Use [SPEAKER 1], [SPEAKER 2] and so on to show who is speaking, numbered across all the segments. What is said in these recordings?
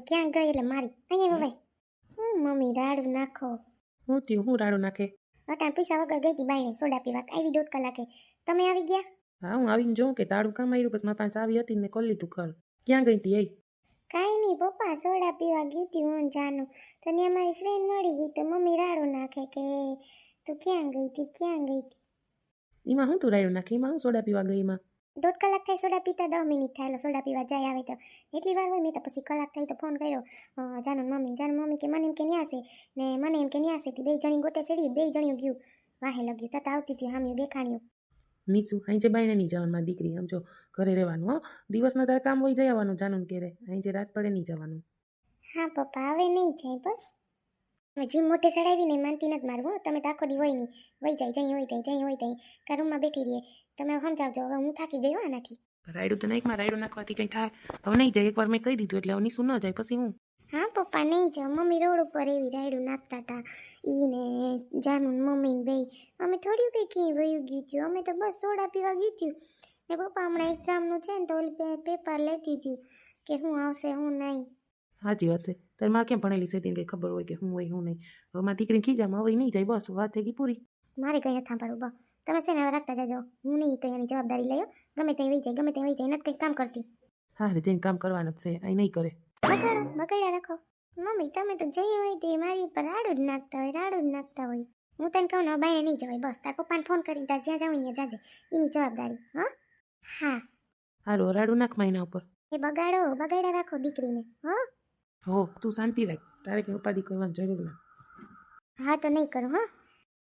[SPEAKER 1] ક્યાં ગઈ એટલે મારી અહીંયા વવાય હું મમ્મી રાડું નાખો
[SPEAKER 2] હું થયું? હું રાડું નાખે?
[SPEAKER 1] અટાણ પૈસા વગર ગઈ હતી બાઈને સોડા પીવા. આવી દોઢ કલાકે. તમે આવી ગયા?
[SPEAKER 2] હા હું આવીને જોઉં કે તારું કામ આવ્યું પછી મારા પાસે આવી હતી ને મેં કરી લીધું ખર ક્યાં ગઈ હતી એ?
[SPEAKER 1] કાંઈ નહીં પપ્પા સોડા પીવા ગઈ હતી હું જાનું. તને અમારી ફ્રેન્ડ મળી ગઈ તો મમ્મી રાડું નાખે કે તું ક્યાં ગઈ હતી ક્યાં ગઈ હતી?
[SPEAKER 2] એમાં હું તું રાડું નાખે? એમાં હું સોડા પીવા ગઈ એમાં?
[SPEAKER 1] દોઢ કલાક થાય સોડા પીતા દસ મિનિટ થાય એટલે સોડા પીવા જાય આવે તો. એટલી વાર હોય મેં તો પછી કલાક થાય તો ફોન કર્યો. જાનું મમ્મી જાનું મમ્મી કે મને એમ કે ન્યા છે. ને મને એમ કે ન્યા છે. બે જણી ગોટે ચડી બે જણી ગયું. વાહે લગ્યું. તતા આવતી હતી હામ્યું દેખાણ્યું.
[SPEAKER 2] નીચું. અહીં જે બાઈને નહીં જવાનું મારી દીકરી આમ જો ઘરે રહેવાનું હો. દિવસમાં તારે કામ હોય જઈ આવવાનું જાનું ઘેરે. અહીં જે રાત પડે નહીં જવાનું.
[SPEAKER 1] હા પપ્પા હવે નહીં જાય બસ. હવે જીમ મોટે ચડાવીને માનતી નથી મારું હો. તમે તો આખો દી હોય નહીં વહી જાય જઈ હોય ત્યાં જઈ હોય ત્યાં કા રૂમમાં બેઠી રહીએ. તમે સમજાવજો હવે હું થાકી ગયો આનાથી.
[SPEAKER 2] રાયડું તો નાખમાં રાયડું નાખવાથી કંઈ થાય. હવે નહીં જાય એકવાર મેં કહી દીધું એટલે હવે શું ન જાય પછી હું?
[SPEAKER 1] હા પપ્પા નહીં જાઓ મમ્મી રોડ ઉપર એવી રાયડું નાખતા હતા ઈને જાનું મમ્મી ને ભાઈ અમે થોડું કંઈ ક્યાંય વયું ગયું થયું. અમે તો બસ સોડા પીવા ગયું થયું. ને પપ્પા હમણાં એક્ઝામનું છે ને તો પેપર લેતી થયું કે હું આવશે હું નહીં.
[SPEAKER 2] સાચી વાત છે તારે માં કેમ ભણેલી છે તેને કંઈ ખબર હોય કે હું હોય હું નહીં. હવે મારી દીકરીને ખીજામાં હવે નહીં જાય બસ વાત થઈ ગઈ પૂરી.
[SPEAKER 1] મારે કંઈ નથી સાંભળવું બા તમે છે ને હવે રાખતા જજો. હું નહીં કંઈ એની જવાબદારી લઈ ગમે ત્યાં વહી જાય ગમે ત્યાં વહી જાય નથી કંઈ કામ કરતી.
[SPEAKER 2] હા રે તેને કામ કરવાનું જ છે અહીં નહીં કરે.
[SPEAKER 1] બગાડો બગાડ્યા રાખો. મમ્મી તમે તો જઈ હોય તે મારી ઉપર રાડું જ નાખતા હોય રાડું જ નાખતા હોય. હું તને કહું ને બાય નહીં જવાય બસ. તાર પપ્પાને ફોન કરીને તાર જ્યાં જાવ ત્યાં જાજે. એની જવાબદારી હા? હા.
[SPEAKER 2] હારું રાડું નાખ એના ઉપર.
[SPEAKER 1] એ બગાડો બગાડ્યા રાખો દીકરીને હા?
[SPEAKER 2] હો તું શાંતિ રાખ. તારે કંઈ ઉપાધિ કરવાની જરૂર ના
[SPEAKER 1] હા તો નહીં કરું હા.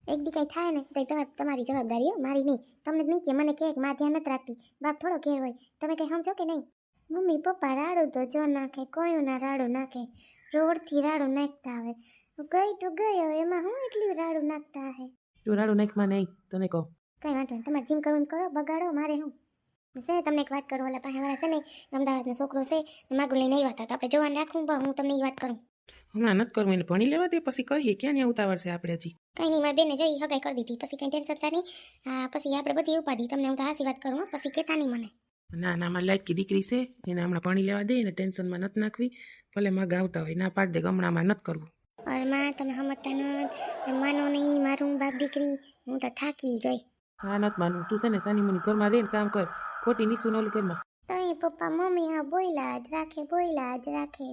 [SPEAKER 1] એક દી કંઈ થાય ને તો તમે તમારી જવાબદારી હો મારી નહીં. તમને નહીં કે મને ક્યાંકમાં ધ્યાન નથી રાખતી. બાપ થોડો ઘેર હોય. તમે કંઈ સમજો કે નહીં? મમ્મી પપ્પા રાડું તો જો નાખે કોયું ના રાડું નાખે. રોડથી રાડું નાખતા આવે. ગઈ તો હવે એમાં હું એટલી રાડું નાખતા હે?
[SPEAKER 2] જો રાડું નાખમાં નહીં તને કહો.
[SPEAKER 1] કંઈ વાંધો નહીં તમારે જીમ કરવું કરો બગાડો મારે હું? છે ને તમને એક વાત કરું ઓલા પાસે વાળા છે ને અમદાવાદનો છોકરો છે ને માગું લઈને આવ્યા હતા તો આપણે જોવાનું રાખવું પણ હું તમને એ વાત કરું.
[SPEAKER 2] હમણાં નથી કરવું એને ભણી લેવા દે પછી કહીએ ક્યાં ને ઉતાવળ છે આપણે હજી?
[SPEAKER 1] કંઈ નહીં મારી બેને જોઈ હગાઈ કરી દીધી પછી કંઈ ટેન્શન નહીં હા પછી આપણે બધી ઉપાધી તમને હું તો હાસી વાત કરું પછી કહેતા નહીં મને.
[SPEAKER 2] ના ના મારી લાયકી દીકરી છે એને હમણાં ભણી લેવા દે એને ટેન્શનમાં નથી નાખવી ભલે માં ગાવતા હોય ના પાડ દે ગમણામાં નથી કરવું.
[SPEAKER 1] અરે માં તમે સમજતા નથી માનો નહીં મારું બાપ દીકરી હું તો થાકી ગઈ.
[SPEAKER 2] હા નથી માનું તું છે ને સાની મુની ઘરમાં રહીને કામ કર ખોટી નીસું નોલી ઘરમાં
[SPEAKER 1] તો એ પપ્પા મમ્મી હા બોયલા જ રાખે બોયલા જ રાખે.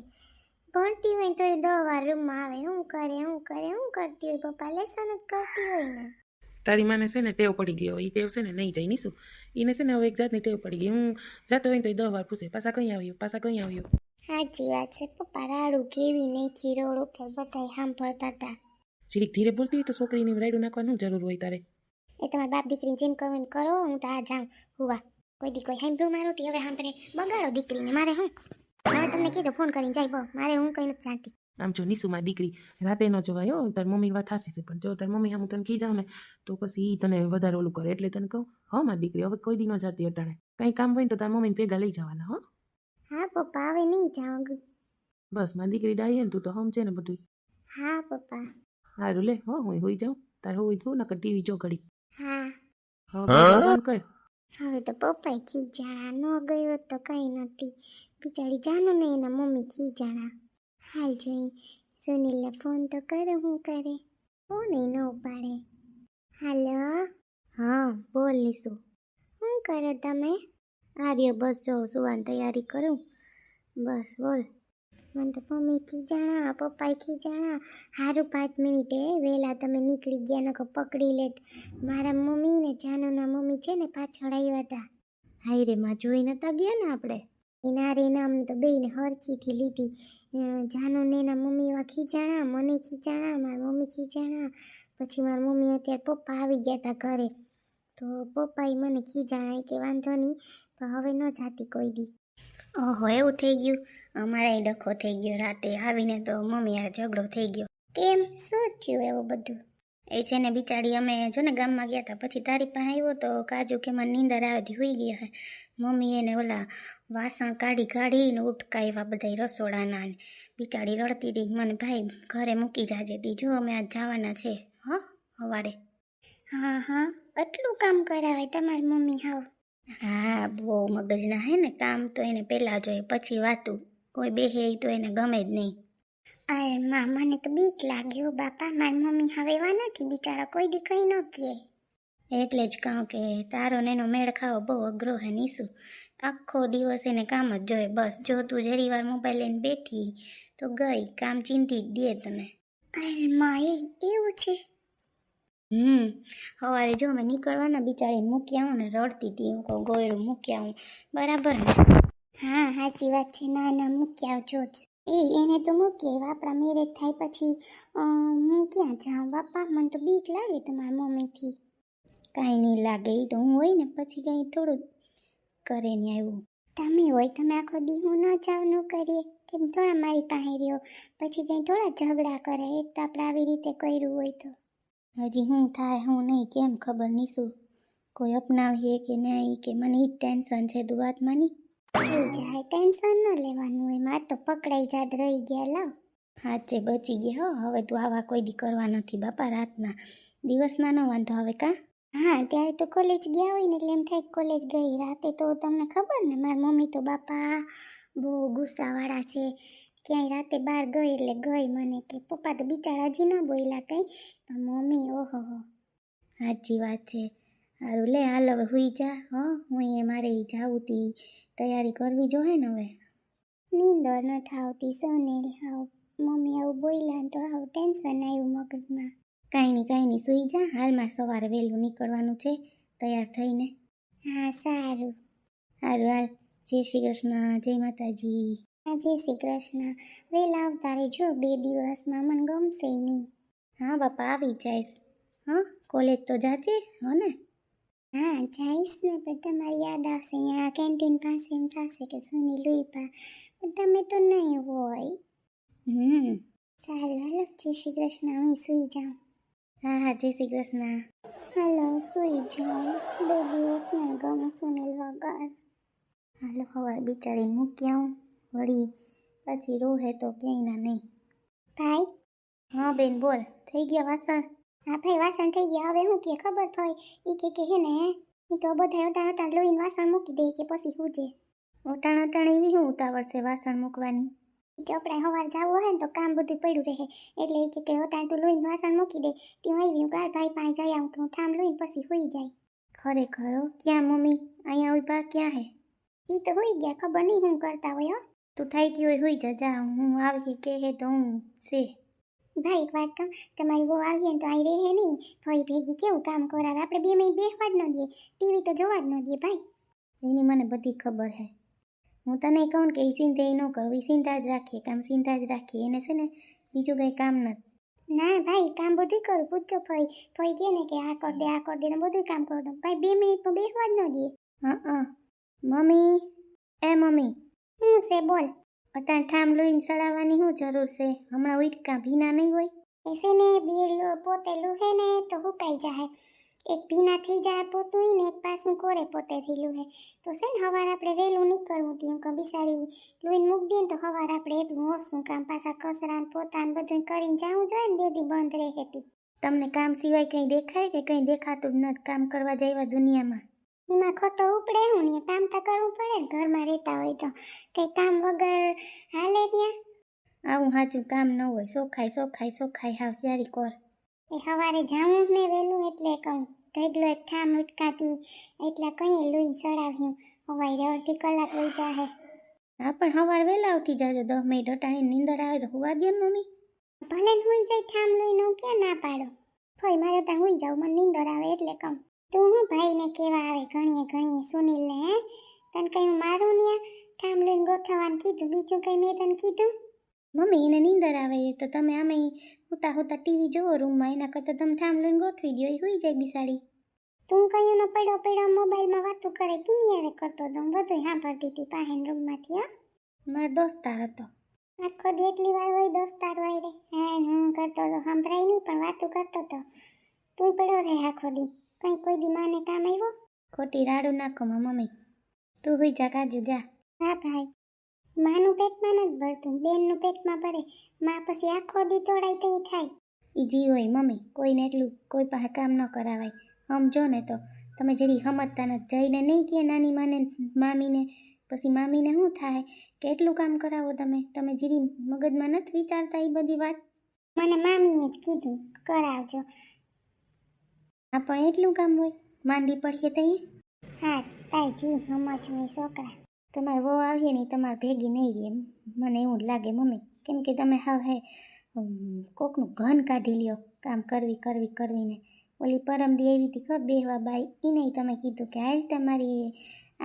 [SPEAKER 1] ભણતી હોય ને તો એ દવા રૂમમાં આવે શું કરે શું કરે શું કરતી હોય પપ્પા લેસન જ કરતી હોય ને.
[SPEAKER 2] તારી માને છે ને ટેવ પડી ગયો એ ટેવ છે ને નહીં જઈ નીસું એને છે ને હવે એક જાતની ટેવ પડી ગઈ. હું જાતો હોય ને તો એ દહ વાર પૂછે પાછા કઈ આવ્યું પાછા કઈ આવ્યું.
[SPEAKER 1] સાચી વાત છે પપ્પા રાડું કેવી નહીં રોડ ઉપર બધા સાંભળતા હતા
[SPEAKER 2] જીરીક ધીરે બોલતી હોય તો છોકરીની રાયડું નાખવાનું જરૂર હોય તારે?
[SPEAKER 1] એ તમારા બાપ દીકરીને જેમ કરો એમ કરો હું તો આ જાઉં. હુવા. કોઈ દી કોઈ હેમ્બ્રુ મારું તી? હવે હાંપરે બગાડો દીકરીને મારે હું? હવે તમને કીધું ફોન કરીને જાય બો મારે હું કંઈ નથી જાણતી.
[SPEAKER 2] આમ જો નિશુમાં દીકરી રાતે ન જોવાય હો તાર મમ્મી વાત હાસી છે. પણ જો તાર મમ્મી આમ તને કી જાવ ને તો પછી ઈ તને વધારે ઓલું કરે. એટલે તને કહું હો મારી દીકરી હવે કોઈ દી ન જાતી અટાણે. કંઈ કામ હોય ને તો તાર મમ્મીને ભેગા લઈ જવાના હો.
[SPEAKER 1] હા પપ્પા હવે નહીં જાઉં.
[SPEAKER 2] બસ મારી દીકરી ડાઈ ને તું તો હમ છે ને બધું
[SPEAKER 1] હા પપ્પા.
[SPEAKER 2] સારું લે હો હું હોઈ જાઉં. તારે હોઈ જવું નકર ટીવી જો ઘડી
[SPEAKER 1] હા
[SPEAKER 2] હા? કર.
[SPEAKER 1] હવે તો પપ્પાએ ખીજાણા ન ગયો તો કંઈ નથી બિચારી જાનો ને એના મમ્મી ખીજાણા. હાલ જોઈ સુનિલને ફોન તો કરે હું કરે? ફોન ન ઉપાડે. હાલો? હા બોલ લીસુ. શું કરો તમે? આર્ય બસ જો સુવાની તૈયારી કરું. બસ બોલ. મને તો મમ્મી ખીજાણા પપ્પાએ ખીજાણા સારું પાંચ મિનિટે વહેલા તમે નીકળી ગયા નકો પકડી લેત. મારા મમ્મી ને જાનુના મમ્મી છે ને પાછળ આવ્યા હતા હાય રે માં જોઈ નતા ગયા ને આપણે એના રે નામ તો બેને હરખીથી લીધી. જાનુને એના મમ્મી એવા ખીજાણા મને ખીજાણા મારા મમ્મી ખીજાણા. પછી મારા મમ્મી અત્યારે પપ્પા આવી ગયા હતા ઘરે. તો પપ્પાએ મને ખીજાણા કે વાંધો નહીં પણ હવે ન જાતી કોઈ દી. ઓહો, એવું થઈ ગયું? અમારે ડખો થઈ ગયો રાતે. આવીને તો મમ્મી આ ઝઘડો થઈ ગયો. કેમ? શું થયું એવું બધું? એ છે ને બિચારી, અમે જો ને ગામમાં ગયા હતા પછી તારી પાસે આવ્યો તો કાજુ કે મને નીંદર આવતી હોઈ ગઈ હે. મમ્મી એને ઓલા વાસણ કાઢી કાઢીને ઉટકાવ્યા બધા રસોડાના ને. બિચારી રડતી હતી, મને ભાઈ ઘરે મૂકી જાજે તી. જો અમે આજ જવાના છે, હા સવારે હા હા, એટલું કામ કરાવે તમારી મમ્મી હાવ. હા બહુ મગજના હે ને કામ તો એને પહેલાં જોઈએ પછી વાતું.
[SPEAKER 3] કોઈ બેહે તો એને ગમે જ નહીં.
[SPEAKER 1] અરે માં મને તો બીક લાગે હો બાપા. મારી મમ્મી હવે એવા નથી બિચારા કોઈ દી કઈ ન કહે.
[SPEAKER 3] એટલે જ કહું કે તારો ને એનો મેળ ખાવો બહુ અઘરો હે નીસુ. આખો દિવસ એને કામ જ જોઈએ. બસ જો તું જરી વાર મોબાઈલ લઈને બેઠી તો ગઈ કામ ચિંતી જ દે તને.
[SPEAKER 1] અરે માં એવું છે?
[SPEAKER 3] હમ સવારે જો મેં નીકળવાના બિચારી મૂકી આવું ને રડતી હતી હું કહું, ગોયરું મૂકી આવું. બરાબર ને?
[SPEAKER 1] હા સાચી વાત છે. ના ના, મૂકી આવજો જ. એ, એને તો મૂકીએ આપણા મેરેજ થાય પછી હું ક્યાં જાઉં? બાપા, મને તો બીક લાગે તમારા મમ્મીથી.
[SPEAKER 3] કાંઈ નહીં લાગે. એ તો હું હોય ને, પછી કાંઈ થોડું કરે ને આવ્યું
[SPEAKER 1] તમે હોય, તમે આખો દી હું ન જાવ ન કરીએ તેમ થોડા મારી પાસે રહ્યો. પછી કંઈ થોડા ઝઘડા કરે. એક તો આપણે આવી રીતે કર્યું હોય તો.
[SPEAKER 3] હજી હું થાય હું નહીં કેમ ખબર નહીં શું? કોઈ અપનાવીએ કે નહીં કે મને એ ટેન્શન છે વાત
[SPEAKER 1] જાય ટેન્શન ન લેવાનું માર તો પકડાઈ જાત રહી ગયા લાવ.
[SPEAKER 3] હાચે બચી ગયા હો હવે તું આવા કોઈ દી કરવા નથી બાપા રાતના. દિવસના ન વાંધો હવે કા?
[SPEAKER 1] હા ત્યારે તો કોલેજ ગયા હોય ને એટલે એમ થાય કોલેજ ગઈ રાતે તો તમને ખબર ને મારી મમ્મી તો બાપા બહુ ગુસ્સાવાળા છે. ક્યાંય રાતે બહાર ગઈ એટલે ગઈ મને કે, પપ્પા તો બિચારા હજી ન બોલ્યા કંઈ. પણ મમ્મી, ઓહો હો.
[SPEAKER 3] સાચી વાત છે. સારું લે હાલ હવે હુઈ જા, હો. હું એ મારે જાવું તી તૈયારી કરવી જોહે ને હવે.
[SPEAKER 1] નીંદર ન થાવતી સોનેલ હાવ. મમ્મી આવું બોલ્યા તો આવું ટેન્શન આવ્યું મગજમાં.
[SPEAKER 3] કાંઈ નહીં કાંઈ નહીં સુઈ જા. હાલમાં સવારે વહેલું નીકળવાનું છે, તૈયાર થઈને.
[SPEAKER 1] હા, સારું.
[SPEAKER 3] સારું હાલ. જય શ્રી કૃષ્ણ, જય માતાજી.
[SPEAKER 1] જય શ્રી કૃષ્ણ વહેલા તારે જો બે દિવસમાં મને ગમશે નહીં.
[SPEAKER 3] હા બાપા આવી જઈશ. હા કોલેજ તો જાજે હો ને?
[SPEAKER 1] હા જઈશ ને પણ તમારી યાદ આવશે અહીંયા કેન્ટીન પાસે એમ થશે કે સોની લુઈપા પણ તમે તો નહીં હોય.
[SPEAKER 3] હમ.
[SPEAKER 1] સારું હલો જય શ્રી કૃષ્ણ હું સૂઈ જાઉં.
[SPEAKER 3] હા હા જય શ્રી કૃષ્ણ
[SPEAKER 1] હાલો સૂઈ જાઉં. બે દિવસ નહીં ગમે સોનેલ વગર
[SPEAKER 3] હાલો હવે બિચારી મૂકી આવું. વળી પછી રોહે તો ક્યાંય ના નહીં.
[SPEAKER 1] ભાઈ?
[SPEAKER 3] હા બેન બોલ. થઈ ગયા વાસણ?
[SPEAKER 1] હા ભાઈ વાસણ થઈ ગયા. હવે હું કે ખબર થઈ એ કે કે હે ને એ તો બધા ઓટાણ ઓટાણ લોહીને વાસણ મૂકી દે કે પછી હુજે
[SPEAKER 3] ઓટાણ ઓટાણ એવી શું ઉતાવળ છે વાસણ મૂકવાની?
[SPEAKER 1] કે આપણે સવાર જવું હોય ને તો કામ બધું પડ્યું રહે. એટલે એ કે ઓટાણ તું લોહીને વાસણ મૂકી દે. ત્યાં આવી હું કાલ ભાઈ પાસે જઈ આવું. કે હું ઠામ લોહીને પછી હોઈ જાય.
[SPEAKER 3] ખરેખર ક્યાં મમ્મી? અહીંયા ઊભા ક્યાં હે?
[SPEAKER 1] એ તો હોઈ ગયા. ખબર નહીં હું કરતા હોય હો.
[SPEAKER 3] તું થઈ ગયું હોય હોઈ જા જા હું આવી કે હે તો હું છે.
[SPEAKER 1] ભાઈ એક વાત કહું તમારી બહુ આવીએ તો અહીં રહે નહીં. ભાઈ ભેગી કેવું કામ કરાવે? આપણે બે મિનિટ બેસવા જ ન દઈએ. ટીવી તો જોવા જ ન દઈએ ભાઈ.
[SPEAKER 3] એની મને બધી ખબર હે. હું તને કહું કે એ ચિંતા એ ન કરવી ચિંતા જ રાખીએ કામ ચિંતા જ રાખીએ. એને છે ને બીજું કંઈ કામ નથી.
[SPEAKER 1] ના ભાઈ કામ બધું કરું. પૂછજો ભાઈ. ભાઈ કહે ને કે આ કર દે આ કર દે ને બધું કામ કરો. દઉં ભાઈ બે મિનિટમાં બેસવા જ ન દઈએ.
[SPEAKER 3] હા હા. મમ્મી. એ મમ્મી.
[SPEAKER 1] હું છે બોલ?
[SPEAKER 3] અટાણ ઠામ લોહીને ચડાવવાની શું જરૂર છે? હમણાં ઉઠકા ભીના નહીં હોય?
[SPEAKER 1] એસે ને બે પોતે લુહે ને તો હુકાઈ જાય એક ભીના થઈ જાય પોતું ને એક પાછું કોરે પોતેથી લુહે. તો છે ને હવાર આપણે વહેલું નીકળવું હતું કે બિસાડી લોહીને મૂકી દઈએ ને તો હવાર આપણે એટલું ઓછું કામ પાછા કચરા ને પોતા ને બધું કરીને જવું જોઈએ ને બેદી બંધ રહેતી
[SPEAKER 3] તમને કામ સિવાય કંઈ દેખાય કે કંઈ દેખાતું જ નથી કામ કરવા જાય દુનિયામાં?
[SPEAKER 1] એમાં ખોટો ઉપડે હું ને કામ તો કરવું પડે ને ઘરમાં રહેતા હોય તો. કંઈ કામ વગર હાલે ત્યાં?
[SPEAKER 3] આવું સાચું કામ ન હોય સોખાય સોખાય સોખાય હાવ સારી કોર.
[SPEAKER 1] એ સવારે જાઉં ને વહેલું એટલે કહું ઢગલો એક ઠામ ઉટકાતી એટલા કંઈ લોહી ચડાવ્યું હવાઈ અડધી કલાક લઈ જાહે.
[SPEAKER 3] હા પણ સવાર વહેલા ઉઠી જાજો દસ મિનિટ અટાણી નીંદર આવે તો હોવા દે મમ્મી.
[SPEAKER 1] ભલે ને હોઈ જાય ઠામ લોહીને હું ક્યાં ના પાડો? ફોઈ મારે ત્યાં હુઈ જાઉં મને નીંદર આવે એટલે કહું. તું હું ભાઈને કેવા આવે ઘણીએ ઘણીએ સુનિલને હે? તને કંઈ મારું ને ઠામ લોહીને ગોઠવવાનું કીધું? બીજું કંઈ મેં તને કીધું?
[SPEAKER 3] મમ્મી એને નીંદર આવે તો તમે આમે હુતા હુતા ટીવી જોવો રૂમમાં એના કરતાં તમે ઠામ લઈને ગોઠવી દો એ હોઈ જાય બિસાડી.
[SPEAKER 1] તું કયું ન પડ્યો પડ્યો મોબાઈલમાં વાતું કરે કિની હારે કરતો તો? હું બધું સાંભળતી હતી પાહેન રૂમમાંથી હા.
[SPEAKER 3] મારો દોસ્તાર હતો.
[SPEAKER 1] આખો દી એટલી વાર હોય દોસ્તાર હોય રે. હા હું કરતો તો સંભળાય નહીં પણ વાતું કરતો તો. તું પડ્યો રે આખો દી. કઈ કોઈ દી માને કામ આવ્યો?
[SPEAKER 3] ખોટી રાડું નાખો માં મમ્મી. તું હુઈ જા કાજુ જા.
[SPEAKER 1] હા ભાઈ. માનું પેટમાં નથી ભરતું બેનનું પેટમાં ભરે. માં પછી આખો દી તોડાય તો થાય.
[SPEAKER 3] એ જી હોય મમ્મી કોઈને એટલું કોઈ પાસે કામ ન કરાવાય. સમજો ને તો. તમે જરી સમજતા નથી જઈને નહીં કે નાની માને મામીને. પછી મામીને શું થાય? કેટલું કામ કરાવો તમે? તમે જીરી મગજમાં નથી વિચારતા એ બધી વાત?
[SPEAKER 1] મને મામીએ જ કીધું કરાવજો.
[SPEAKER 3] આ પણ એટલું કામ હોય? માંદી પડીએ તો એ
[SPEAKER 1] હા તાઈ જી સમજવું એ છોકરા.
[SPEAKER 3] તમારે વહુ આવીએ નહીં તમારે ભેગી નહીં રહે મને એવું લાગે મમ્મી કેમ કે તમે હાવ હે કોકનું ઘન કાઢી લ્યો કામ કરવી કરવી કરવીને. ઓલી પરમદી એવી હતી ખબર બેહવા બાઈ એ નહીં તમે કીધું કે હાલ તમારી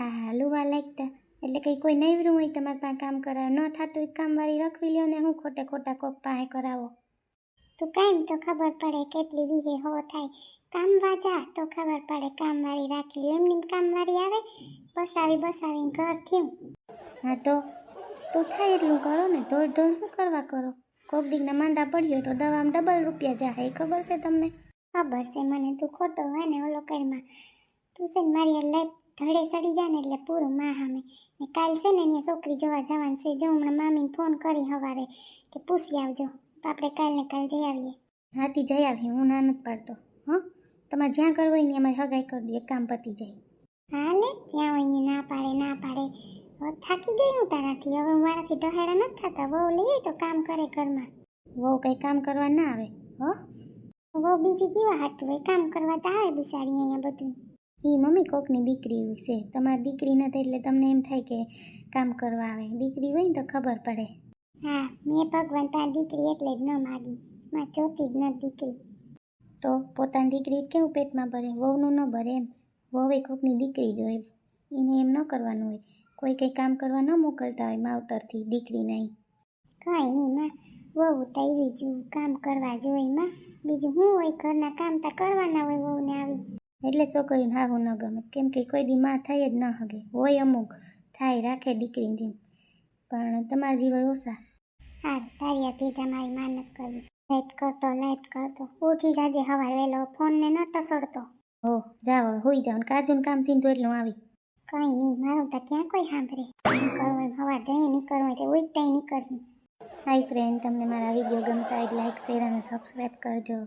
[SPEAKER 3] આ લુવા લાગતા. એટલે કંઈ કોઈ નૈવરું હોય તમારે પાસે કામ કરાવે ન થતું એક કામવાળી રખવી લ્યો ને હું ખોટે ખોટા કોક પાસે કરાવો.
[SPEAKER 1] તો કાંઈ તો ખબર પડે કેટલી વિહે હો થાય. કામવા જા તો ખબર પડે કામવાળી રાખી એમની કામવાળી આવે, બસાવી બસાવીને ઘર થયું.
[SPEAKER 3] હા તો તો થાય એટલું કરો ને દોડ દોડ શું કરવા કરો? કોક દીકના માંદા પડ્યો તો દવામાં ડબલ રૂપિયા જાય, એ ખબર છે તમને?
[SPEAKER 1] હા, બસ, એ મને તું ખોટો હોય ને ઓલો કરમાં તું છે ને મારી લઈ ધડે સડી જાય ને એટલે પૂરું માં સામે ને કાલ છે ને અહીંયા છોકરી જોવા જવાનું છે, જો હમણાં મામીને ફોન કરી હવારે કે પૂછી આવજો. તો આપણે કાલ ને કાલ જઈ આવીએ.
[SPEAKER 3] હાથી જઈ આવીએ, હું ના નથી પાડતો. તમારે જ્યાં કરવું હોય ને એમાં હગાઈ કરી દઈએ કામ પતી જાય.
[SPEAKER 1] હા લે જ્યાં હોય અહીંયા ના પાડે ના પાડે. હવે થાકી ગઈ હું તારાથી. હવે મારાથી ડહેડા નથી થતા. વહુ લઈએ તો કામ કરે ઘરમાં.
[SPEAKER 3] વહુ કંઈ કામ કરવા ના આવે હો?
[SPEAKER 1] વહુ બીજી કેવા હાટું હોય? કામ કરવા તો આવે બિચારી અહીંયા બધું
[SPEAKER 3] એ મમ્મી કોકની દીકરી છે. તમારી દીકરી નથી એટલે તમને એમ થાય કે કામ કરવા આવે. દીકરી હોય ને તો ખબર પડે.
[SPEAKER 1] હા મેં ભગવાન તારી દીકરી એટલે જ ન માગી. માં જોતી જ નથી દીકરી.
[SPEAKER 3] તો પોતાની દીકરી કેવું પેટમાં ભરે? વહુનું ન ભરે એમ. વહુએ કોકની દીકરી જ હોય એને એમ ન કરવાનું હોય. કોઈ કંઈ કામ કરવા ન મોકલતા હોય માવતરથી દીકરી નહીં.
[SPEAKER 1] કાંઈ નહીં માં. વહુ તો એવી જ કામ કરવા જોઈએ માં. બીજું શું હોય ઘરના કામ તો કરવાના હોય વહુને આવી.
[SPEAKER 3] એટલે છોકરીને હાહું ન ગમે. કેમ કે કોઈ દી માં થાય જ ન હગે. હોય અમુક. થાય રાખે દીકરીની જેમ. પણ તમારા જીવ ઓછા.
[SPEAKER 1] હા તારી આ ભેજા મારી મહેનત કરવી. લાઈટ કરતો લાઈટ કરતો. ઉઠી જાજે હવાર વહેલો. ફોનને ન ટસડતો
[SPEAKER 3] હો જાવ હોઈ જાઓ કાજુન કામ એટલે હું આવી.
[SPEAKER 1] કઈ નહીં મારું તો ક્યાં કોઈ સાંભળે. કામ કરવું એમ હવાર જઈએ નીકળવું એટલે ઉઠતા નીકળી
[SPEAKER 3] હાય ફ્રેન્ડ તમને મારા વીડિયો ગમતા હોય લાઈક શેર અને સબસ્ક્રાઈબ કરજો.